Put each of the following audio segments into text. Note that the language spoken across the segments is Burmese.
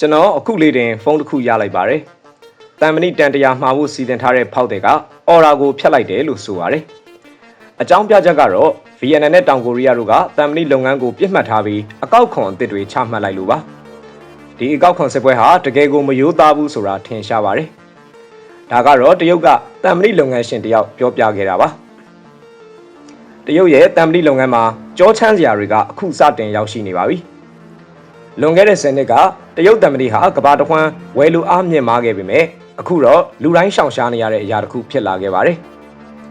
ကျွန်တော်အခုလေးတင်ဖုန်းတစ်ခုရလိုက်ပါတယ်။တန်မဏိတန်တရာမှာဖို့စီစဉ်ထားတဲ့ဖောက်တွေကအော်ရာကိုဖျက်လိုက်တယ်လို့ဆိုပါတယ်။အကြောင်းပြချက်ကတော့ဗီယက်နမ်နဲ့တောင်ကိုရီးယားတို့ကတန်မဏိလုပ်ငန်းကိုပြစ်မှတ်ထားပြီးအကောက်ခွန်အသစ်တွေချမှတ်လိုက်လို့ပါ။ဒီအကောက်ခွန်စစ်ပွဲဟာတကယ်ကိုမယိုးသားဘူးဆိုတာထင်ရှားပါတယ်။ဒါကတော့တရုတ်ကတန်မဏိလုပ်ငန်းရှင်တယောက်ပြောပြခဲ့တာပါ။တရုတ်ရဲ့တန်မဏိလုပ်ငန်းမှာကြောချမ်းစရာတွေကအခုစတင်ရောက်ရှိနေပါပြီ။လွန်ခဲ့တဲ့10နှစ်က တရုတ်တံမဏိဟာကဘာတခွန်းဝယ်လူအားမြင့်မားခဲ့ပေမဲ့အခုတော့လူတိုင်းရှောင်ရှားနေရတဲ့အရာတစ်ခုဖြစ်လာခဲ့ပါတယ်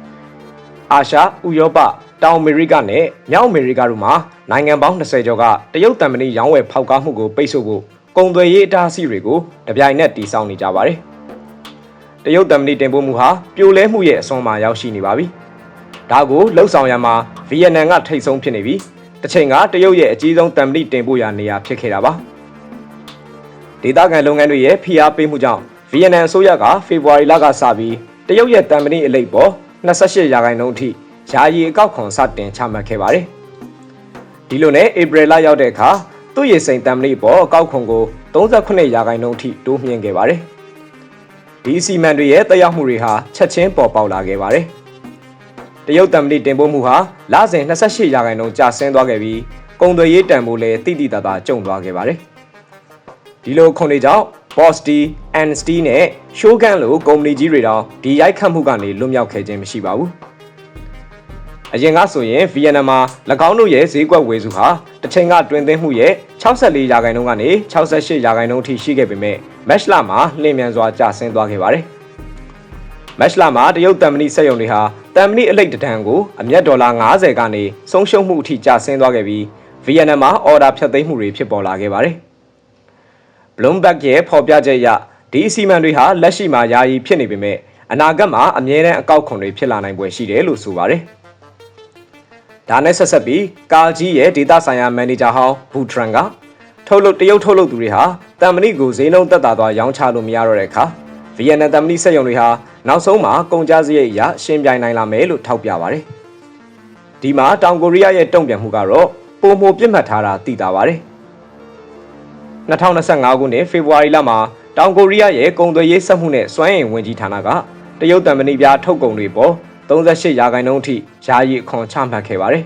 ။အာရှ၊ဥရောပ၊တောင်အမေရိကနဲ့မြောက်အမေရိကတို့မှာနိုင်ငံပေါင်း20ကျော်ကတရုတ်တံမဏိရောင်းဝယ်ဖောက်ကားမှုကိုပိတ်ဆို့ဖို့ကုန်သွယ်ရေးအတားအဆီးတွေကိုတပြိုင်နက်တီဆောက်နေကြပါတယ်။တရုတ်တံမဏိတင်ပို့မှုဟာပြိုလဲမှုရဲ့အစွန်မှာရောက်ရှိနေပါပြီ။ဒါကိုလှုပ်ဆောင်ရမှာဗီယက်နမ်ကထိတ်ဆုံးဖြစ်နေပြီးတစ်ချိန်ကတရုတ်ရဲ့အကြီးဆုံးတံမဏိတင်ပို့ရာနေရာဖြစ်ခဲ့တာပါ။ ဒေသခံလုပ်ငန်းတွေရဲ့ဖိအားပေးမှုကြောင့်ဗီယက်နမ်အစိုးရကဖေဖော်ဝါရီလကစပြီးတရုတ်ရဲ့တံမဏိအလိပ်ပေါ်28ရာခိုင်နှုန်းအထိယာယီအကောက်ခွန်စတင်ချမှတ်ခဲ့ပါတယ်။ဒီလိုနဲ့ဧပြီလရောက်တဲ့အခါသူ့ရေစိန်တံမဏိပေါ်အကောက်ခွန်ကို38ရာခိုင်နှုန်းအထိတိုးမြှင့်ခဲ့ပါတယ်။ဒီအစီအမံတွေရဲ့တက်ရောက်မှုတွေဟာချက်ချင်းပေါ်ပေါက်လာခဲ့ပါတယ်။တရုတ်တံမဏိတင်ပို့မှုဟာလစဉ်28ရာခိုင်နှုန်းကျဆင်းသွားခဲ့ပြီးကုန်သွယ်ရေးတန်ဖိုးလည်းတိတိတသားကျုံသွားခဲ့ပါတယ်။ ဒီလိုခွန်တွေကြောင့် Bosti, Anstey နဲ့ Shogun လိုကုမ္ပဏီကြီးတွေတောင်ဒီရိုက်ခတ်မှုကနေလွတ်မြောက်ခဲ့ခြင်းမရှိပါဘူး။အရင်ကဆိုရင်ဗီယက်နမ်မှာ၎င်းတို့ရဲ့ဈေးကွက်ဝယ်စုဟာတစ်ချိန်ကတွင်သွင်းမှုရဲ့64ရာခိုင်နှုန်းကနေ68ရာခိုင်နှုန်းအထိရှိခဲ့ပေမဲ့မက်ရှလာမှာလျင်မြန်စွာကျဆင်းသွားခဲ့ပါတယ်။မက်ရှလာမှာတရုတ်တံမဏိစက်ရုံတွေဟာတံမဏိအလိတ်တံကိုအမျက်ဒေါ်လာ90ကနေဆုံးရှုံးမှုအထိကျဆင်းသွားခဲ့ပြီးဗီယက်နမ်မှာအော်ဒါဖြတ်သိမ်းမှုတွေဖြစ်ပေါ်လာခဲ့ပါတယ်။ Bloomberg ရဲ့ဖော်ပြချက်အရဒီအစီအမံတွေဟာလက်ရှိမှာယာယီဖြစ်နေပေမဲ့အနာဂတ်မှာအမြဲတမ်းအကောက်ခွန်တွေဖြစ်လာနိုင်ပွဲရှိတယ်လို့ဆိုပါတယ်။ဒါနဲ့ဆက်ဆက်ပြီးကာကြီးရဲ့ဒေတာဆိုင်ရာမန်နေဂျာဟောင်းဘူထရန်ကထုတ်လုပ်တရုတ်ထုတ်လုပ်သူတွေဟာတမ်မဏိကိုဈေးနှုန်းတက်တာသွားရောင်းချလို့မရတော့တဲ့အခါဗီယက်နမ်တမ်မဏိစက်ရုံတွေဟာနောက်ဆုံးမှာကုန်ကျစရိတ်အရရှင်းပြိုင်နိုင်လာမယ်လို့ထောက်ပြပါတယ်။ဒီမှာတောင်ကိုရီးယားရဲ့တုံ့ပြန်မှုကတော့ပုံမပြစ်မှတ်ထားတာသိတာပါတယ်။ 2025ခုနှစ်ဖေဖော်ဝါရီလမှာတောင်ကိုရီးယားရဲ့ကုန်သွယ်ရေးစက်မှုနဲ့စွမ်းအင်ဝန်ကြီးဌာနကတရုတ်တံမဏိပြားထုတ်ကုန်တွေပေါ်38ရာခိုင်နှုန်းအထိယာယီအခွန်ချမှတ်ခဲ့ပါတယ်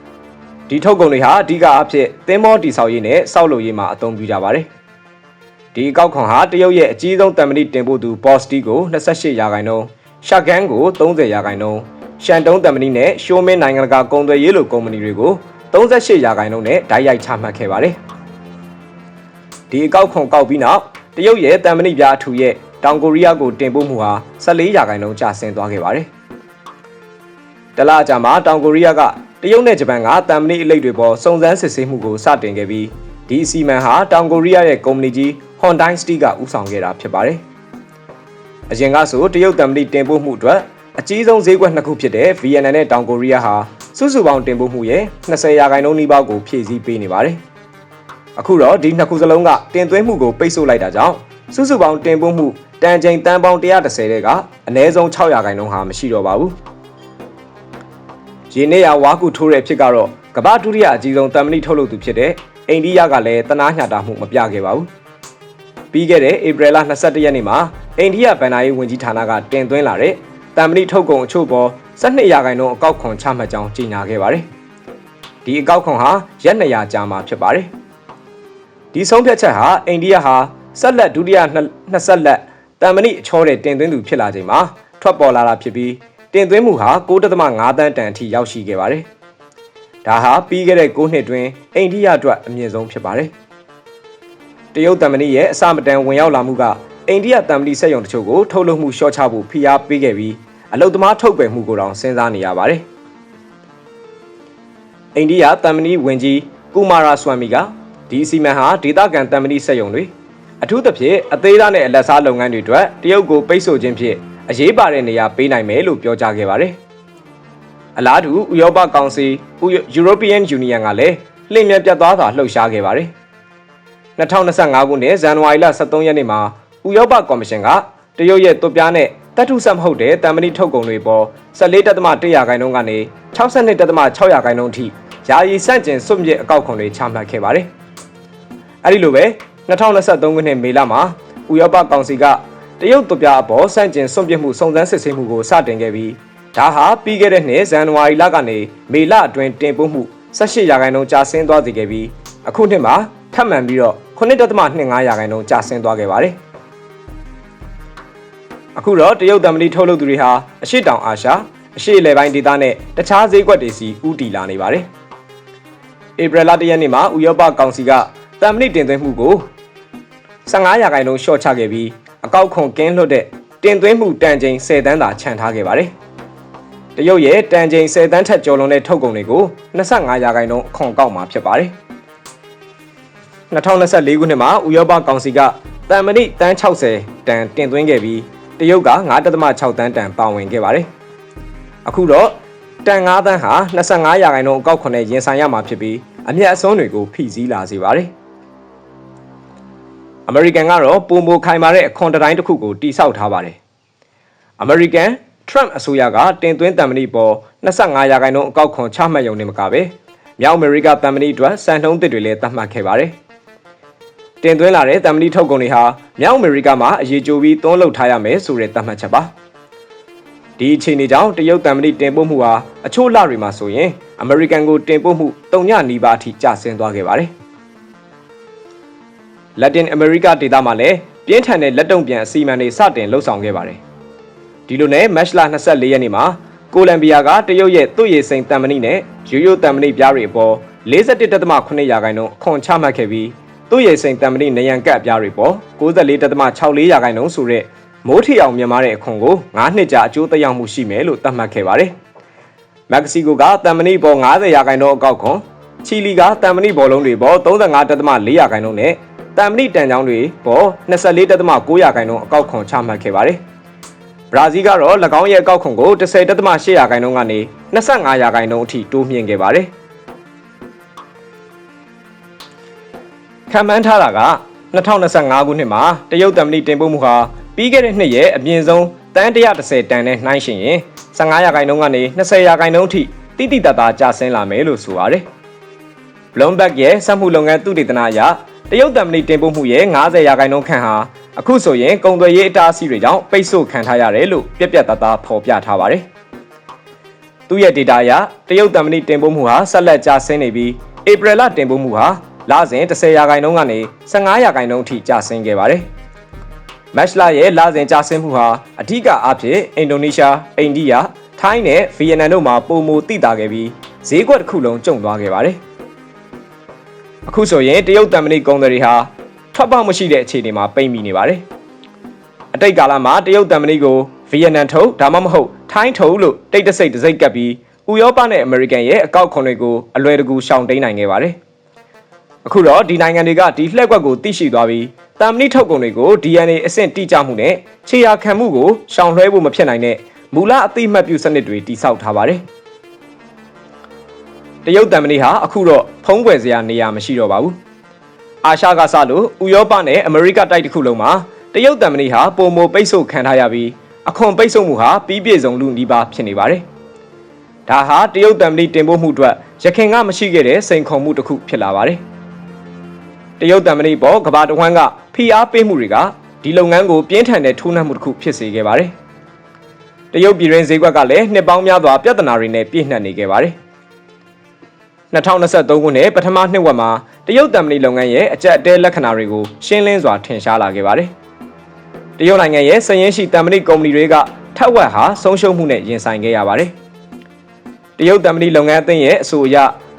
။ဒီထုတ်ကုန်တွေဟာအဓိကအဖြစ်သင်းမောတိဆောက်ရေးနဲ့စောက်လုပ်ရေးမှာအသုံးပြုကြပါတယ်။ဒီအကောက်ခွန်ဟာတရုတ်ရဲ့အကြီးဆုံးတံမဏိတင်ပို့သူ Bosti ကို28ရာခိုင်နှုန်း၊ရှာကန်ကို30ရာခိုင်နှုန်း၊ရှန်တုံးတံမဏိနဲ့ရှိုးမင်းနိုင်ငံတကာကုန်သွယ်ရေးလိုကုမ္ပဏီတွေကို38ရာခိုင်နှုန်းနဲ့ဓာတ်ရိုက်ချမှတ်ခဲ့ပါတယ်။ ဒီအကောက်ခွန်ကောက်ပြီးနောက်တရုတ်ရဲ့တံမဏိပြားအထူရဲ့တောင်ကိုရီးယားကိုတင်ပို့မှုဟာ14ရာခိုင်နှုန်းကျဆင်းသွားခဲ့ပါတယ်။တလားအကြာမှာတောင်ကိုရီးယားကတရုတ်နဲ့ဂျပန်ကတံမဏိအလိပ်တွေပေါ်စုံစမ်းစစ်ဆေးမှုကိုစတင်ခဲ့ပြီးဒီအစီအမံဟာတောင်ကိုရီးယားရဲ့ကုမ္ပဏီကြီး Hyundai Steel ကဦးဆောင်ခဲ့တာဖြစ်ပါတယ်။အရင်ကဆိုတရုတ်တံမဏိတင်ပို့မှုအတွက်အကြီးဆုံးဈေးကွက်နှစ်ခုဖြစ်တဲ့ဗီယက်နမ်နဲ့တောင်ကိုရီးယားဟာစုစုပေါင်းတင်ပို့မှုရဲ့20ရာခိုင်နှုန်းနီးပါးကိုဖြည့်ဆည်းပေးနေပါတယ်။ အခုတော့ဒီနှစ်ခုစလုံးကတင်သွင်းမှုကိုပိတ်ဆို့လိုက်တာကြောင့်စုစုပေါင်းတင်ပို့မှုတန်ချိန်တန်ပေါင်း130တဲ့ကအနည်းဆုံး600ရာခိုင်နှုန်းဟာမရှိတော့ပါဘူး။ရင်းနေရဝါကူထိုးတဲ့ဖြစ်ကတော့ကမ္ဘာဒုတိယအကြီးဆုံးတမ်မဏိထုတ်လုပ်သူဖြစ်တဲ့အိန္ဒိယကလည်းတနာညှတာမှုမပြခဲ့ပါဘူး။ပြီးခဲ့တဲ့ဧပြီလ22ရက်နေ့မှာအိန္ဒိယဗန်နာရေးဝန်ကြီးဌာနကတင်သွင်းလာတဲ့တမ်မဏိထုတ်ကုန်အချို့ပေါ်12ရာခိုင်နှုန်းအကောက်ခွန်ချမှတ်ကြောင်းကြေညာခဲ့ပါတယ်။ဒီအကောက်ခွန်ဟာရက်200ကြာမှာဖြစ်ပါတယ်။ ဒီဆုံးဖြတ်ချက်ဟာအိန္ဒိယဟာဆက်လက်ဒုတိယနှစ်ဆက်လက်တမ်မဏိအချောတဲ့တင်သွင်းသူဖြစ်လာချိန်မှာထွက်ပေါ်လာတာဖြစ်ပြီးတင်သွင်းမှုဟာ9.5တန်းတန်အထိရောက်ရှိခဲ့ပါတယ်။ဒါဟာပြီးခဲ့တဲ့9နှစ်တွင်အိန္ဒိယအတွက်အမြင့်ဆုံးဖြစ်ပါတယ်။တရုတ်တမ်မဏိရဲ့အစမတန်ဝင်ရောက်လာမှုကအိန္ဒိယတမ်မဏိစက်ရုံတချို့ကိုထုတ်လုပ်မှုလျှော့ချဖို့ဖိအားပေးခဲ့ပြီးအလုတ်သမားထုတ်ပယ်မှုကိုတောင်စဉ်းစားနေရပါတယ်။အိန္ဒိယတမ်မဏိဝန်ကြီးကူမာရာဆွမ်မီက ဒီအစီအမံဟာဒေသခံတမ်မဏိစက်ရုံတွေအထူးသဖြင့်အသေးသားနဲ့အလက်စားလုပ်ငန်းတွေအတွက်တရုတ်ကိုပိတ်ဆို့ခြင်းဖြင့်အရေးပါတဲ့နေရာပေးနိုင်မယ်လို့ပြောကြားခဲ့ပါတယ်။အလားတူဥရောပကောင်စီ European Union ကလည်းလျင်မြန်ပြတ်သွားစွာလှုပ်ရှားခဲ့ပါတယ်။2025ခုနှစ်ဇန်နဝါရီလ23ရက်နေ့မှာဥရောပကော်မရှင်ကတရုတ်ရဲ့သွပြားနဲ့တတုဆက်မဟုတ်တဲ့တမ်မဏိထုတ်ကုန်တွေပေါ်14.1ရာခိုင်နှုန်းကနေ62.6ရာခိုင်နှုန်းအထိယာယီစန့်ကျင်စွန့်မြစ်အကောက်ခွန်တွေချမှတ်ခဲ့ပါတယ်။ အဲဒီလိုပဲ2023ခုနှစ်မေလမှာဥရောပကောင်စီကတရုတ်တပြအပေါ်စန့်ကျင်စွန့်ပစ်မှုစုံစမ်းစစ်ဆေးမှုကိုစတင်ခဲ့ပြီးဒါဟာပြီးခဲ့တဲ့နှစ်ဇန်နဝါရီလကနေမေလအတွင်းတင်ပို့မှု18ရာခိုင်နှုန်းကျဆင်းသွားစေခဲ့ပြီးအခုနှစ်မှာထပ်မံပြီးတော့9.25ရာခိုင်နှုန်းကျဆင်းသွားခဲ့ပါတယ်။အခုတော့တရုတ်တံမဏိထုတ်လုပ်သူတွေဟာအရှိတောင်အာရှအရှိအလယ်ပိုင်းဒေသနဲ့တခြားဈေးကွက်တွေစီဥတီလာနေပါတယ်။ဧပြီလ၁ရက်နေ့မှာဥရောပကောင်စီက တံမဏိတင်သွင်းမှုကို15ရာခိုင်နှုန်းလျှော့ချခဲ့ပြီးအကောက်ခွန်ကင်းလွတ်တဲ့တင်သွင်းမှုတန်ချိန်10တန်းသာခြံထားခဲ့ပါတယ်။တရုတ်ရဲ့တန်ချိန်10တန်းထက်ကျော်လွန်တဲ့ထုတ်ကုန်တွေကို25ရာခိုင်နှုန်းအခွန်ကောက်မှာဖြစ်ပါတယ်။2024ခုနှစ်မှာဥရောပကောင်စီကတန်မဏိတန်း60တန်တင်သွင်းခဲ့ပြီးတရုတ်က9.6တန်းတန်ပါဝင်ခဲ့ပါတယ်။အခုတော့တန်9တန်းဟာ25ရာခိုင်နှုန်းအကောက်ခွန်နဲ့ရင်ဆိုင်ရမှာဖြစ်ပြီးအမျက်အစွန်းတွေကိုဖိစီးလာစေပါတယ်။ အမေရိကန်ကတော့ပုံမိုခိုင်မာတဲ့အခွန်တိုင်းတစ်ခုကိုတိစောက်ထားပါတယ်။အမေရိကန် Trump အစိုးရကတင်သွင်းတံမဏိပေါ်25ရာခိုင်နှုန်းအကောက်ခွန်ချမှတ်ရုံနဲ့မကပဲမြောက်အမေရိကတံမဏိအတွက်စံနှုန်းသစ်တွေလည်းသတ်မှတ်ခဲ့ပါတယ်။တင်သွင်းလာတဲ့တံမဏိထုတ်ကုန်တွေဟာမြောက်အမေရိကမှာအရေးကြိုးပြီးသွန်းလုပ်ထားရမယ်ဆိုတဲ့သတ်မှတ်ချက်ပါ။ဒီအခြေအနေကြောင့်တရုတ်တံမဏိတင်ပို့မှုဟာအချို့လတွေမှာဆိုရင်အမေရိကန်ကိုတင်ပို့မှုတုံညနီးပါးအထိကျဆင်းသွားခဲ့ပါတယ်။ Latin America ဒေသမှာလည်းပြင်းထန်တဲ့လက်တုံ့ပြန်အစီအမံတွေစတင်လှုပ်ဆောင်ခဲ့ပါတယ်။ဒီလိုနဲ့ match လ24ရက်နေ့မှာကိုလံဘီယာကတရုတ်ရဲ့သူ့ရေစိန်တံမဏိနဲ့ရိုးရိုးတံမဏိပြားတွေအပေါ်41.8ရာခိုင်နှုန်းအခွန်ချမှတ်ခဲ့ပြီးသူ့ရေစိန်တံမဏိနယံကပ်ပြားတွေပေါ်94.64ရာခိုင်နှုန်းဆိုတဲ့မိုးထီအောင်မြင်မာတဲ့အခွန်ကို9နှစ်ကြာအကျိုးသက်ရောက်မှုရှိမယ်လို့သတ်မှတ်ခဲ့ပါတယ်။မက္ကဆီကိုကတံမဏိပေါ်90ရာခိုင်နှုန်းအကောက်ခွန်ချီလီကတံမဏိဘောလုံးတွေပေါ်35.4ရာခိုင်နှုန်းနဲ့ တံမဏိတန်ချောင်းတွေပေါ်24.9ရာခိုင်နှုန်းအကောက်ခွန်ချမှတ်ခဲ့ပါတယ်။ဘရာဇီးကတော့၎င်းရဲ့အကောက်ခွန်ကို10.8ရာခိုင်နှုန်းကနေ25ရာခိုင်နှုန်းအထိတိုးမြှင့်ခဲ့ပါတယ်။ခံမှန်းထားတာက2025ခုနှစ်မှာတရုတ်တံမဏိတင်ပို့မှုဟာပြီးခဲ့တဲ့နှစ်ရဲ့အမြင့်ဆုံးတန်း130တန်နဲ့နှိုင်းယှဉ်ရင်15ရာခိုင်နှုန်းကနေ20ရာခိုင်နှုန်းအထိတိတိတတ်တာကျဆင်းလာမယ်လို့ဆိုပါတယ်။ Bloomberg ရဲ့စက်မှုလုပ်ငန်းသုတေသနအရ တရုတ်တံမဏိတင်ပို့မှုရဲ့90ရာခိုင်နှုန်းခန့်ဟာအခုဆိုရင်ကုန်သွယ်ရေးအတားအဆီးတွေကြောင့်ပိတ်ဆို့ခံထားရတယ်လို့ပြက်ပြက်သားသားဖော်ပြထားပါတယ်။သူ့ရဲ့ data အရတရုတ်တံမဏိတင်ပို့မှုဟာဆက်လက်ကျဆင်းနေပြီးဧပြီလတင်ပို့မှုဟာလစဉ်10ရာခိုင်နှုန်းကနေ15ရာခိုင်နှုန်းအထိကျဆင်းခဲ့ပါတယ်။မက်လာရဲ့လစဉ်ကျဆင်းမှုဟာအထူးအားဖြင့်အင်ဒိုနီးရှား၊အိန္ဒိယ၊ထိုင်းနဲ့ဗီယက်နမ်တို့မှာပုံမူတိတာခဲ့ပြီးဈေးကွက်တစ်ခုလုံးကျုံသွားခဲ့ပါတယ်။ အခုဆိုရင်တရုတ်တံမဏိကုန်းတွေဟာထွက်ပေါက်မရှိတဲ့အခြေအနေမှာပိတ်မိနေပါတယ်။အတိတ်ကာလမှာတရုတ်တံမဏိကိုဗီယက်နမ်ထုတ်ဒါမှမဟုတ်ထိုင်းထုတ်လို့တိတ်တဆိတ်တစိတ်ကပ်ပြီးဥရောပနဲ့အမေရိကန်ရဲ့အကောက်ခွန်တွေကိုအလွယ်တကူရှောင်တိန်နိုင်ခဲ့ပါတယ်။အခုတော့ဒီနိုင်ငံတွေကဒီလှည့်ကွက်ကိုသိရှိသွားပြီးတာမဏိထုတ်ကုန်တွေကို DNA အဆင့်တိကျမှုနဲ့ခြေရာခံမှုကိုရှောင်လွှဲဖို့မဖြစ်နိုင်တဲ့မူလအသိမှတ်ပြုစနစ်တွေတိစောက်ထားပါတယ်။ တရုတ်တံမဏိဟာအခုတော့ဖုံးကွယ်စရာနေရာမရှိတော့ပါဘူး။အာရှကစလို့ဥရောပနဲ့အမေရိကတိုက်တစ်ခုလုံးမှာတရုတ်တံမဏိဟာပုံမပိတ်ဆို့ခံထားရပြီးအခွန်ပိတ်ဆို့မှုဟာပြီးပြည့်စုံလူနီးပါးဖြစ်နေပါတယ်။ဒါဟာတရုတ်တံမဏိတင်ပို့မှုအတွက်ရခင်ကမရှိခဲ့တဲ့စိန်ခေါ်မှုတစ်ခုဖြစ်လာပါတယ်။တရုတ်တံမဏိပေါ်ကဘာတဝန်းကဖိအားပေးမှုတွေကဒီလုပ်ငန်းကိုပြင်းထန်တဲ့ထိုးနှက်မှုတစ်ခုဖြစ်စေခဲ့ပါတယ်။တရုတ်ပြည်ရင်းဈေးကွက်ကလည်းနှစ်ပေါင်းများစွာပြဿနာတွေနဲ့ပြည့်နှက်နေခဲ့ပါတယ်။ 2023ခုနှစ်ပထမနှစ်ဝက်မှာတရုတ်တံမဏိလုပ်ငန်းရဲ့အကြက်အတဲလက္ခဏာတွေကိုရှင်းလင်းစွာထင်ရှားလာခဲ့ပါတယ်။တရုတ်နိုင်ငံရဲ့စည်ရင်းရှိတံမဏိကုမ္ပဏီတွေကထက်ဝက်ဟာဆုံးရှုံးမှုနဲ့ရင်ဆိုင်ခဲ့ရပါတယ်။တရုတ်တံမဏိလုပ်ငန်းအသင်းရဲ့အဆိုအရ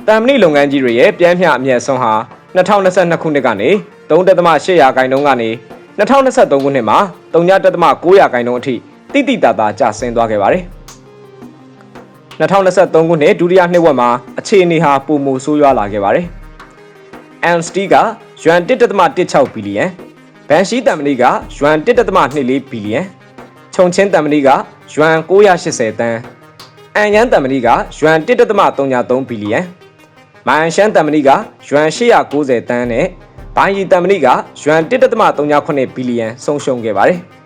တံမဏိလုပ်ငန်းကြီးတွေရဲ့ပြန်မျှအမြတ်ဆုံးဟာ2022ခုနှစ်ကနေ3.8ရာခိုင်နှုန်းကနေ2023ခုနှစ်မှာ3.9ရာခိုင်နှုန်းအထိတိတိတသာကျဆင်းသွားခဲ့ပါတယ်။ 2023ခုနှစ်ဒုတိယနှစ်ဝက်မှာအခြေအနေဟာပုံမဆိုးရွားလာခဲ့ပါတယ်။ Anst ကယွမ်1.16ဘီလီယံ၊ဘန်ရှိတမ်မဏိကယွမ်1.24ဘီလီယံ၊ခြုံချင်းတမ်မဏိကယွမ်980တန်း၊အန်ယန်တမ်မဏိကယွမ်1.33ဘီလီယံ၊မိုင်ရှမ်းတမ်မဏိကယွမ်890တန်းနဲ့ဘိုင်ရီတမ်မဏိကယွမ်1.38ဘီလီယံဆုံးရှုံးခဲ့ပါတယ်။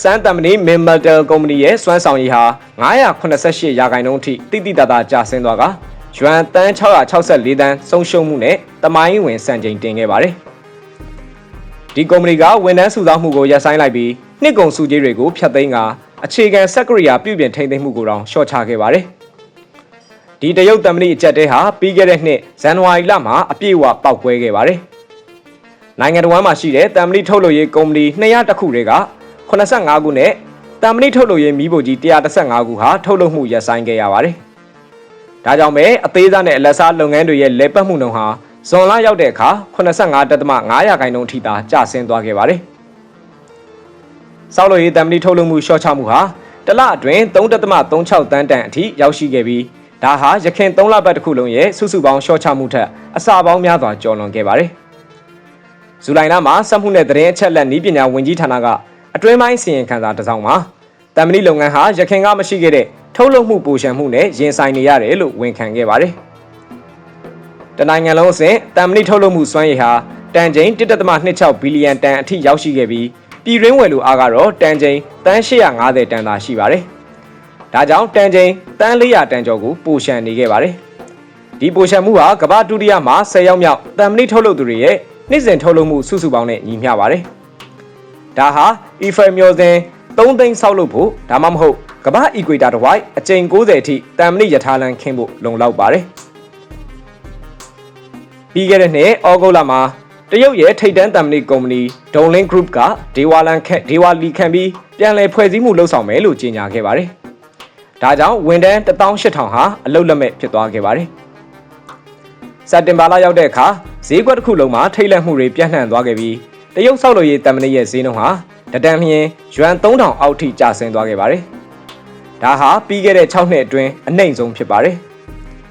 စမ်းတမ်မဏိမင်မတယ်ကုမ္ပဏီရဲ့စွမ်းဆောင်ရည်ဟာ988ရာခိုင်နှုန်းအထိတိတိတသာကျဆင်းသွားကယွမ်တန်း664တန်းဆုံးရှုံးမှုနဲ့တမိုင်းဝင်စံချိန်တင်ခဲ့ပါတယ်ဒီကုမ္ပဏီကဝန်ထမ်းစုဆောင်းမှုကိုရပ်ဆိုင်းလိုက်ပြီးနှစ်ကုန်စုကြီးတွေကိုဖျက်သိမ်းကအခြေခံစက်ကရိယာပြုပြင်ထိန်းသိမ်းမှုကိုတောင်ရှော့ချခဲ့ပါတယ်။ဒီတရုတ်တမဏိအကြက်တဲဟာပြီးခဲ့တဲ့နှစ်ဇန်နဝါရီလမှာအပြည့်အဝပောက်ကွဲခဲ့ပါတယ်။နိုင်ငံတော်မှာရှိတဲ့တမဏိထုတ်လုပ်ရေးကုမ္ပဏီ200တခုတွေက 85ခုနဲ့တမဏိထုတ်လုပ်ရေးမီးပိုကြီး115ခုဟာထုတ်လုပ်မှုရပ်ဆိုင်းခဲ့ရပါတယ်။ဒါကြောင့်ပဲအသေးစားနဲ့အလက်စားလုပ်ငန်းတွေရဲ့လဲပတ်မှုနှုန်းဟာဇွန်လရောက်တဲ့အခါ85.5ရာခိုင်နှုန်းအထိသာကျဆင်းသွားခဲ့ပါတယ်။စောက်လို့ရေးတမဏိထုတ်လုပ်မှုရှော့ချမှုဟာတစ်လအတွင်း3.36တန်းတန်အထိရောက်ရှိခဲ့ပြီးဒါဟာရခိုင်3လပတ်တစ်ခုလုံးရဲ့စုစုပေါင်းရှော့ချမှုထက်အစပေါင်းများစွာကျော်လွန်ခဲ့ပါတယ်။ဇူလိုင်လမှာစက်မှုနဲ့သတင်းအချက်အလက်နည်းပညာဝန်ကြီးဌာနက အတွင်းပိုင်းစီရင်ခံစာတစ်စောင်မှာတမဏိလုပ်ငန်းဟာရခိုင်ကမရှိခဲ့တဲ့ထုတ်လုပ်မှုပိုရှံမှုနဲ့ရင်ဆိုင်နေရတယ်လို့ဝန်ခံခဲ့ပါတယ်။တနိုင်ငံလုံးအဆင့်တမဏိထုတ်လုပ်မှုစွမ်းရည်ဟာတန်ချိန်1.26ဘီလီယံတန်အထိရောက်ရှိခဲ့ပြီးပြည်ရင်းဝယ်လူအားကတော့တန်ချိန်တန်း850တန်သာရှိပါတယ်။ဒါကြောင့်တန်ချိန်တန်း400တန်ကျော်ကိုပိုရှံနေခဲ့ပါတယ်။ဒီပိုရှံမှုဟာကမ္ဘာဒုတိယမှာ10ရောက်မြောက်တမ်မဏိထုတ်လုပ်သူတွေရဲ့နှစ်စဉ်ထုတ်လုပ်မှုစုစုပေါင်းနဲ့ညီမျှပါတယ်။ ဒါဟာ EFL မျိုးစဉ်3သိန်းဆောက်လုပ်ဖို့ဒါမှမဟုတ်ကမ္ဘာအီကွေတာတစ်ဝိုက်အကြိမ်90အထိတမ်မဏိယထာလန်ခင်းဖို့လုံလောက်ပါတယ်။ပြီးခဲ့တဲ့နှစ်ဩဂုတ်လမှာတရုတ်ရဲ့ထိပ်တန်းတမ်မဏိကုမ္ပဏီ Donglin Group ကဒေဝါလန်ခက်ဒေဝါလီခံပြီးပြန်လည်ဖွဲ့စည်းမှုလုပ်ဆောင်မယ်လို့ကြေညာခဲ့ပါတယ်။ဒါကြောင့်ဝန်ထမ်း18000ဟာအလုတ်လက်မဲ့ဖြစ်သွားခဲ့ပါတယ်။စက်တင်ဘာလရောက်တဲ့အခါဈေးကွက်တစ်ခုလုံးမှာထိတ်လန့်မှုတွေပြန့်နှံ့သွားခဲ့ပြီး တရုတ်ဆောက်လုပ်ရေးတမ်မဏိရဲ့ဈေးနှုန်းဟာတတန်လျင်ယွမ်3000အောက်ထိကျဆင်းသွားခဲ့ပါတယ်။ဒါဟာပြီးခဲ့တဲ့6နှစ်အတွင်းအနှိမ့်ဆုံးဖြစ်ပါတယ်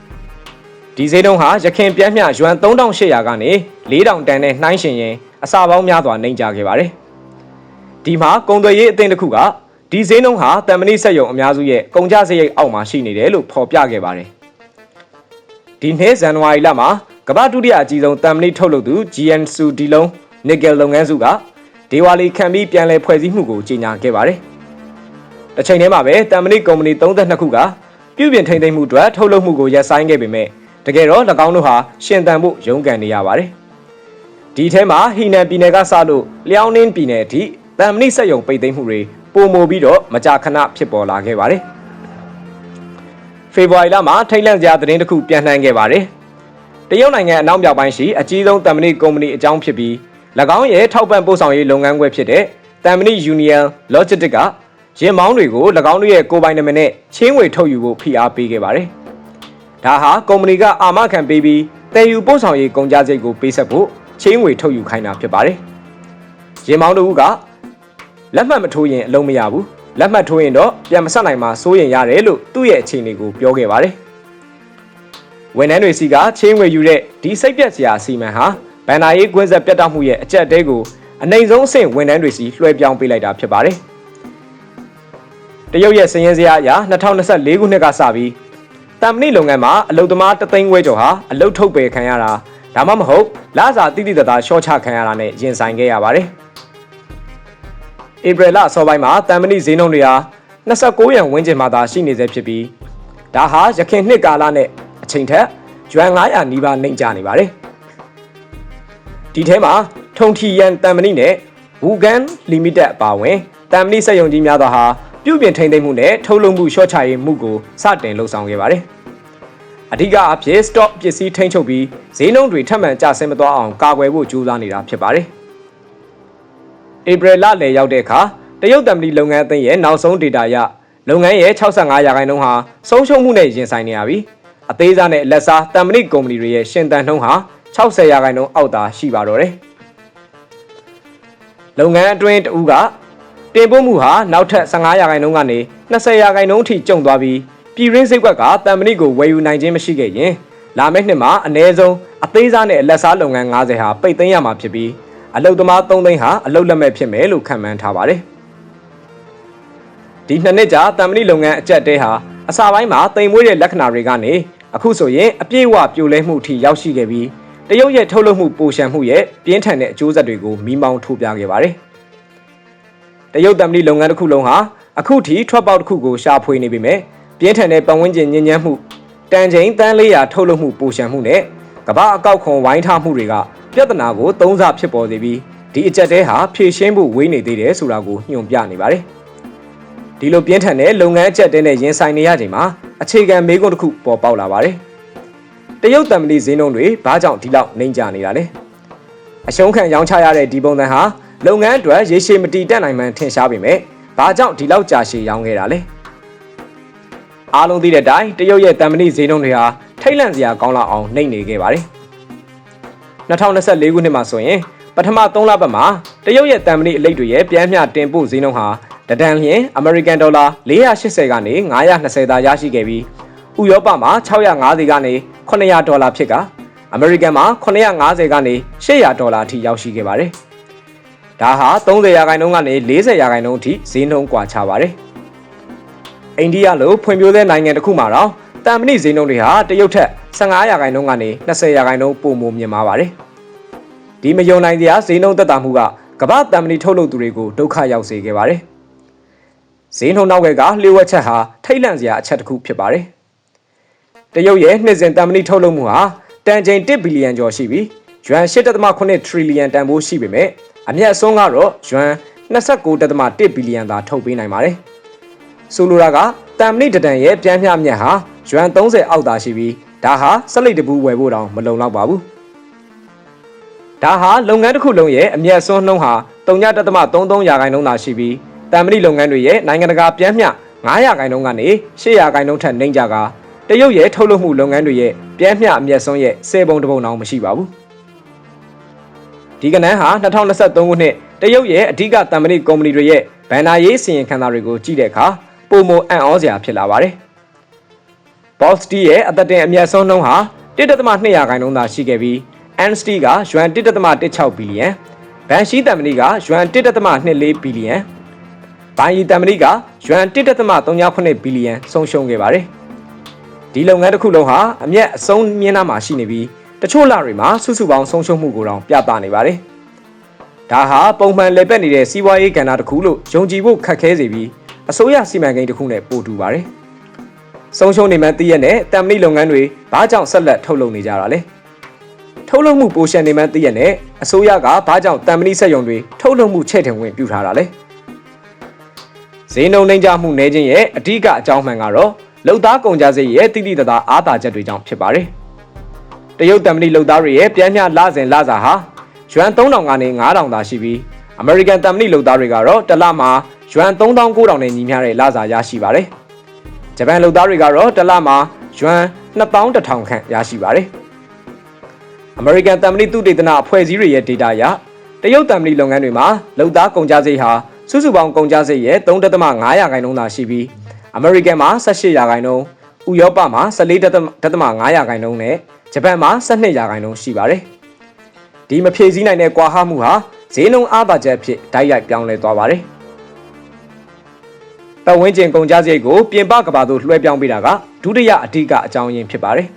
။ဒီဈေးနှုန်းဟာရခင်ပြန်းမြယွမ်3800ကနေ4000တန်နဲ့နှိုင်းရှင်ရင်အစာပေါင်းများစွာနှိမ့်ကျခဲ့ပါတယ်။ဒီမှာကုန်သွယ်ရေးအသင်းတစ်ခုကဒီဈေးနှုန်းဟာတမ်မဏိဆက်ယုံအများစုရဲ့ကုန်ကျစရိတ်အောက်မှာရှိနေတယ်လို့ဖော်ပြခဲ့ပါတယ်။ဒီနှစ်ဇန်နဝါရီလမှာကမ္ဘာဒုတိယအကြီးဆုံးတမ်မဏိထုတ်လုပ်သူ GNSU ဒီလုံး နီကယ်လုပ်ငန်းစုကဒေဝါလီခံပြီးပြန်လည်ဖွဲ့စည်းမှုကိုကြေညာခဲ့ပါတယ်။တစ်ချိန်တည်းမှာပဲတမ်မဏိကုမ္ပဏီ32ခုကပြုပြင်ထိန်းသိမ်းမှုအတွက်ထုတ်လုပ်မှုကိုရပ်ဆိုင်းခဲ့ပေမဲ့တကယ်တော့၎င်းတို့ဟာရှင်တန်ဖို့ရုန်းကန်နေရပါတယ်။ဒီထဲမှာဟီနန်ပြည်နယ်ကစလို့လျောင်းနင်းပြည်နယ်အထိတမ်မဏိစက်ယုံပိတ်သိမ်းမှုတွေပုံမိုပြီးတော့မကြာခဏဖြစ်ပေါ်လာခဲ့ပါတယ်။ဖေဖော်ဝါရီလမှာထိတ်လန့်စရာသတင်းတစ်ခုပြန်လှန်ခဲ့ပါတယ်။တရုတ်နိုင်ငံအနောက်မြောက်ပိုင်းရှိအကြီးဆုံးတမ်မဏိကုမ္ပဏီအကြောင်းဖြစ်ပြီး၎ င်းရဲ့ထောက်ပံ့ပို့ဆောင်ရေးလုပ်ငန်းခွဲဖြစ်တဲ့တမ်မဏိ Union Logistics ကရင်မောင်းတွေကို၎င်းတို့ရဲ့ကိုယ်ပိုင်နာမည်နဲ့ချင်းဝေထုတ်ယူဖို့ဖိအားပေးခဲ့ပါတယ်။ဒါဟာကုမ္ပဏီကအာမခံပေးပြီးတည်ယူပို့ဆောင်ရေးကုန်ကြစိတ်ကိုပေးဆက်ဖို့ချင်းငွေထုတ်ယူခိုင်းတာဖြစ်ပါတယ်။ရင်မောင်းတို့ကလက်မှတ်မထိုးရင်အလုံးမရဘူး။လက်မှတ်ထိုးရင်တော့ပြန်မဆက်နိုင်မှစိုးရင်ရတယ်လို့သူ့ရဲ့အခြေအနေကိုပြောခဲ့ပါတယ်။ဝန်ထမ်းတွေစီကချင်းငွေယူတဲ့ဒီစိတ်ပြက်စရာစီမံဟာ ဗန်နာရေးကွင်းဆက်ပြတ်တောက်မှုရဲ့အကြက်တဲကိုအနိုင်ဆုံးအဆင့်ဝန်ထမ်းတွေစီလွှဲပြောင်းပေးလိုက်တာဖြစ်ပါတယ်။တရုတ်ရဲ့စည်ရင်စရာအရ2024ခုနှစ်ကစပြီးတမ်မဏိလုပ်ငန်းမှာအလုတ်သမားတသိန်းခွဲကျော်ဟာအလုတ်ထုတ်ပယ်ခံရတာဒါမှမဟုတ်လစာတိတိတသားရှော့ချခံရတာနဲ့ရင်ဆိုင်ခဲ့ရပါတယ်။ဧပြီလအစောပိုင်းမှာတမ်မဏိဈေးနှုန်းတွေဟာ29ရန်ဝန်းကျင်မှာသာရှိနေသေးဖြစ်ပြီးဒါဟာရခင်နှစ်ကာလနဲ့အချိန်ထက်ယွမ်900နီးပါးနှိမ့်ကျနေပါတယ်။ ဒီထဲမှာထုံထီယန်တမ်မဏိနဲ့ဝူကန်လီမိတက်အပါအဝင်တမ်မဏိစက်ရုံကြီးများသောဟာပြုပြင်ထိန်းသိမ်းမှုနဲ့ထုတ်လုပ်မှုရှော့ချရေးမှုကိုစတင်လှုပ်ဆောင်ခဲ့ပါတယ်။အဓိကအဖြစ် stock ပစ္စည်းထိန်းချုပ်ပြီးဈေးနှုန်းတွေထပ်မံကျဆင်းမသွားအောင်ကာကွယ်ဖို့ကြိုးစားနေတာဖြစ်ပါတယ်။ဧပြီလလယ်ရောက်တဲ့အခါတရုတ်တံမလီလုပ်ငန်းအသင်းရဲ့နောက်ဆုံး data အရလုပ်ငန်းရဲ့65ရာခိုင်နှုန်းဟာဆုံးရှုံးမှုနဲ့ရင်ဆိုင်နေရပြီးအသေးစားနဲ့အလက်စားတံမလီကုမ္ပဏီတွေရဲ့ရှင်သန်နှုန်းဟာ 60ရာခိုင်နှုန်းအောက်သာရှိပါတော့တယ်။လုပ်ငန်းအတွင်းတဦးကတင်ပို့မှုဟာနောက်ထပ်15ရာခိုင်နှုန်းကနေ20ရာခိုင်နှုန်းအထိကျုံသွားပြီးပြည်ရင်းစိတ်ကွက်ကတံမဏိကိုဝယ်ယူနိုင်ခြင်းမရှိခဲ့ရင်လာမယ့်နှစ်မှာအနည်းဆုံးအသေးစားနဲ့အလက်စားလုပ်ငန်း90ဟာပိတ်သိမ်းရမှာဖြစ်ပြီးအလုတ်သမား3သိန်းဟာအလုတ်လက်မဲ့ဖြစ်မယ်လို့ခန့်မှန်းထားပါတယ်။ဒီနှစ်နှစ်ကြာတံမဏိလုပ်ငန်းအကြက်တဲဟာအစပိုင်းမှာတိမ်မွေးတဲ့လက္ခဏာတွေကနေအခုဆိုရင်အပြည့်အဝပြိုလဲမှုအထိရောက်ရှိခဲ့ပြီး တရုတ်ရဲ့ထုတ်လုပ်မှုပိုရှံမှုရဲ့ပြင်းထန်တဲ့အကျိုးဆက်တွေကိုမိမောင်းထိုးပြခဲ့ပါတယ်။တရုတ်သမ္မတလုပ်ငန်းတစ်ခုလုံးဟာအခုထိထွက်ပေါက်တစ်ခုကိုရှာဖွေနေပေမဲ့ပြင်းထန်တဲ့ပတ်ဝန်းကျင်ညဉ့်ညမ်းမှုတန်ချိန်တန်း400ထုတ်လုပ်မှုပိုရှံမှုနဲ့ကမ္ဘာအကောက်ခွန်ဝိုင်းထားမှုတွေကပြဿနာကိုသုံးဆဖြစ်ပေါ်စေပြီးဒီအကြက်တဲဟာဖြည့်ရှင်းဖို့ဝေးနေသေးတယ်ဆိုတာကိုညွှန်ပြနေပါတယ်။ဒီလိုပြင်းထန်တဲ့လုပ်ငန်းအကြက်တဲနဲ့ရင်ဆိုင်နေရချိန်မှာအခြေခံမေးခွန်းတစ်ခုပေါ်ပေါက်လာပါတယ်။ တရုတ်တံမဏိဈေးနှုန်းတွေဘာကြောင့်ဒီလောက်နှိမ့်ကျနေတာလဲ။အရှုံးခံရောင်းချရတဲ့ဒီပုံစံဟာလုပ်ငန်းအတွက်ရေရှည်မတည်တတ်နိုင်မှန်းထင်ရှားပေမဲ့ဘာကြောင့်ဒီလောက်ကြာရှည်ရောင်းခဲ့တာလဲ။အားလုံးသိတဲ့အတိုင်းတရုတ်ရဲ့တံမဏိဈေးနှုန်းတွေဟာထိတ်လန့်စရာကောင်းလောက်အောင်နှိမ့်နေခဲ့ပါတယ်။2024ခုနှစ်မှာဆိုရင်ပထမ3လပတ်မှာတရုတ်ရဲ့တံမဏိအလိတ်တွေရဲ့ပြန်မျှတင်ပို့ဈေးနှုန်းဟာတဒန်လျင်အမေရိကန်ဒေါ်လာ480ကနေ920သာရရှိခဲ့ပြီးဥရောပမှာ650ကနေ 900ဒေါ်လာဖြစ်ကအမေရိကန်မှာ950ကနေ800ဒေါ်လာအထိရောက်ရှိခဲ့ပါတယ်။ဒါဟာ30ရာခိုင်နှုန်းကနေ40ရာခိုင်နှုန်းအထိဈေးနှုန်းကွာခြားပါတယ်။အိန္ဒိယလိုဖွံ့ဖြိုးတဲ့နိုင်ငံတစ်ခုမှာတော့တံမဏိဈေးနှုန်းတွေဟာတရုတ်ထက်15ရာခိုင်နှုန်းကနေ20ရာခိုင်နှုန်းပိုမိုမြင့်မားပါတယ်။ဒီမယုံနိုင်စရာဈေးနှုန်းသက်သာမှုကကမ္ဘာတံမဏိထုတ်လုပ်သူတွေကိုဒုက္ခရောက်စေခဲ့ပါတယ်။ဈေးနှုန်းနောက်ကလျှို့ဝှက်ချက်ဟာထိတ်လန့်စရာအချက်တစ်ခုဖြစ်ပါတယ်။ တရုတ်ရဲ့နှစ်စဉ်တံမဏိထုတ်လုပ်မှုဟာတန်ချိန်1ဘီလီယံကျော်ရှိပြီးယွမ်8.8ထရီလီယံတန်ဖိုးရှိပေမဲ့အမျက်အစွန်းကတော့ယွမ်29.1ဘီလီယံသာထုတ်ပေးနိုင်ပါတယ်။ဆိုလိုတာကတံမဏိတဒန်ရဲ့ပြန်မျှမြတ်ဟာယွမ်30အောက်သာရှိပြီးဒါဟာဆက်လက်တပူးဝယ်ဖို့တောင်မလုံလောက်ပါဘူး။ဒါဟာလုပ်ငန်းတစ်ခုလုံးရဲ့အမျက်အစွန်းနှုန်းဟာ3.33ရာခိုင်နှုန်းသာရှိပြီးတံမဏိလုပ်ငန်းတွေရဲ့နိုင်ငံတကာပြန်မျှ9ရာခိုင်နှုန်းကနေ10ရာခိုင်နှုန်းထက်နှိမ့်ကြက တရုတ်ရဲ့ထုတ်လုပ်မှုလုပ်ငန်းတွေရဲ့ပြန်မျှအမျက်ဆုံးရဲ့10ပုံတစ်ပုံတောင်မရှိပါဘူးဒီကနန်းဟာ2023ခုနှစ်တရုတ်ရဲ့အဓိကတံမဏိကုမ္ပဏီတွေရဲ့ဘဏ္ဍာရေးစီရင်ခံစာတွေကိုကြည့်တဲ့အခါပုံမအံ့ဩစရာဖြစ်လာပါတယ်။ Boss T ရဲ့အသက်တင်အမျက်ဆုံးနှုန်းဟာ1.2ရာခိုင်နှုန်းသာရှိခဲ့ပြီး NST ကယွမ်1.16ဘီလီယံဘန်ရှိတံမဏိကယွမ်1.24ဘီလီယံဘိုင်ယီတံမဏိကယွမ်1.38ဘီလီယံဆုံးရှုံးခဲ့ပါတယ်။ ဒီလုပ်ငန်းတစ်ခုလုံးဟာအမျက်အဆုံးမြင့်နာမှာရှိနေပြီးတချို့လတွေမှာစုစုပေါင်းဆုံးရှုံးမှုကိုတောင်ပြသနေပါတယ်။ဒါဟာပုံမှန်လည်ပတ်နေတဲ့စီးပွားရေးကဏ္ဍတစ်ခုလို့ယုံကြည်ဖို့ခက်ခဲစေပြီးအစိုးရစီမံကိန်းတစ်ခုနဲ့ပို့တူပါတယ်။ဆုံးရှုံးနေမှန်းသိရတဲ့တံမဏိလုပ်ငန်းတွေဘာကြောင့်ဆက်လက်ထုတ်လုပ်နေကြတာလဲ။ထုတ်လုပ်မှုပိုရှန်နေမှန်းသိရတဲ့အစိုးရကဘာကြောင့်တံမဏိစက်ရုံတွေထုတ်လုပ်မှုချဲ့ထွင်ဝင်ပြုထားတာလဲ။ဈေးနှုန်းနှိမ့်ချမှုနေခြင်းရဲ့အဓိကအကြောင်းမှန်ကတော့ လုံသားကုန်ကြစိတ်ရဲ့တိတိတသားအားသာချက်တွေကြောင့်ဖြစ်ပါတယ်။တရုတ်တံမဏိလုံသားတွေရဲ့ပြန်မျှလစဉ်လစာဟာယွမ်3000ကနေ9000သာရှိပြီးအမေရိကန်တံမဏိလုံသားတွေကတော့တစ်လမှာယွမ်3900နဲ့ညီမျှတဲ့လစာရရှိပါတယ်။ဂျပန်လုပ်သားတွေကတော့တစ်လမှာယွမ်2100ခန့်ရရှိပါတယ်။ American တမ်မဏိသုတေသနအဖွဲ့အစည်းတွေရဲ့ data အရတရုတ်တမ်မဏိလုပ်ငန်းတွေမှာလုပ်သားကုန်ကျစရိတ်ဟာစုစုပေါင်းကုန်ကျစရိတ်ရဲ့3.5ရာခိုင်နှုန်းသာရှိပြီး American မှာ18ရာခိုင်နှုန်း၊ဥရောပမှာ14.5ရာခိုင်နှုန်းနဲ့ဂျပန်မှာ12ရာခိုင်နှုန်းရှိပါတယ်။ဒီမဖြည့်ဆည်းနိုင်တဲ့ကွာဟမှုဟာဈေးနှုန်းအားသာချက်အဖြစ်ဓာတ်ရိုက်ပြောင်းလဲသွားပါတယ်။ပတ်ဝန်းကျင်ကုန်ကျစရိတ်ကိုပြင်ပကဘာသို့လွှဲပြောင်းပေးတာကဒုတိယအဓိကအကြောင်းရင်းဖြစ်ပါတယ်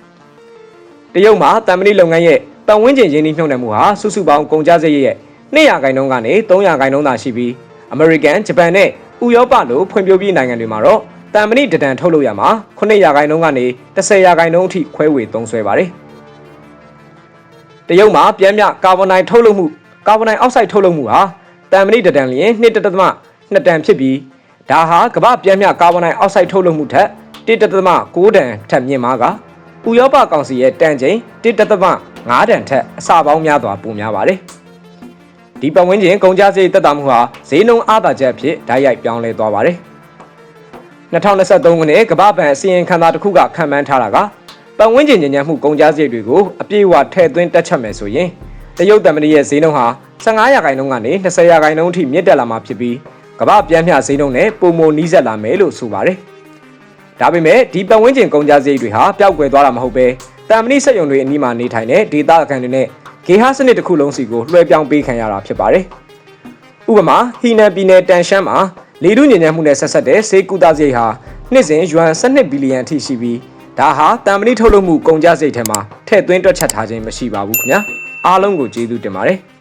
။တရုတ်မှာတမ်မဏိလုပ်ငန်းရဲ့ပတ်ဝန်းကျင်ရင်းနှီးမြှုပ်နှံမှုဟာစုစုပေါင်းကုန်ကျစရိတ်ရဲ့200ခိုင်နှုန်းကနေ300ခိုင်နှုန်းသာရှိပြီးအမေရိကန်ဂျပန်နဲ့ဥရောပလိုဖွံ့ဖြိုးပြီးနိုင်ငံတွေမှာတော့ တမ်မဏိတဒံထုတ်လုပ်ရမှာ900ခိုင်နှုန်းကနေ10ရာခိုင်နှုန်းအထိခွဲဝေသုံးစွဲပါတယ်။တရုတ်မှာပြန်မြကာဗွန်ဒိုင်ထုတ်လုပ်မှုကာဗွန်ဒိုင်အောက်ဆိုက်ထုတ်လုပ်မှုဟာတမ်မဏိတဒံလျင်2.2တန်ဖြစ်ပြီးဒါဟာကမ္ဘာပြန်မြကာဗွန်ဒိုင်အောက်ဆိုက်ထုတ်လုပ်မှုထက်1.9တန်ထက်မြင့်မားကဥရောပကောင်စီရဲ့တန်ချိန်1.5တန်ထက်အဆပေါင်းများစွာပိုများပါတယ်။ဒီပတ်ဝန်းကျင်ကုန်ကျစရိတ်တက်တာမှုဟာဈေးနှုန်းအားသာချက်အဖြစ်ဓာတ်ရိုက်ပြောင်းလဲသွားပါတယ်။ 2023ခုနှစ်ကမ္ဘာ့ဘဏ်အစည်းအဝေးခန်းသားတစ်ခုကခံမှန်းထားတာကပတ်ဝန်းကျင်ညဉ့်ညံ့မှုကုန်ကျစရိတ်တွေကိုအပြည့်အဝထည့်သွင်းတက်ချက်မယ်ဆိုရင်တရုတ်တမဏိရဲ့ဈေးနှုန်းဟာ15ရာခိုင်နှုန်းကနေ20ရာခိုင်နှုန်းအထိမြင့်တက်လာမှာဖြစ်ပြီးကမ္ဘာပြန်မျှဈေးနှုန်းနဲ့ပုံမနီးစပ်လာမယ်လို့ဆိုပါတယ်။ဒါပေမဲ့ဒီပတ်ဝန်းကျင်ကုန်ကျစရိတ်တွေဟာပျောက်ကွယ်သွားတာမဟုတ်ပဲတမ်မဏိစက်ရုံတွေအနီးမှာနေထိုင်တဲ့ဒေသခံတွေနဲ့ဂေဟစနစ်တစ်ခုလုံးစီကိုလွှဲပြောင်းပေးခံရတာဖြစ်ပါတယ်။ဥပမာဟီနန်ပြည်နယ်တန်ရှမ်းမှာ လေထုညဉ့်ညံ့မှုနဲ့ဆက်ဆက်တဲ့စေကူတာစရိတ်ဟာနှစ်စဉ်ယွမ်12ဘီလီယံအထိရှိပြီးဒါဟာတမ်မဏိထုတ်လုပ်မှုကုန်ကျစရိတ်ထဲမှာထည့်သွင်းတွက်ချက်ထားခြင်းမရှိပါဘူးခင်ဗျာ။အားလုံးကိုကျေးဇူးတင်ပါတယ်။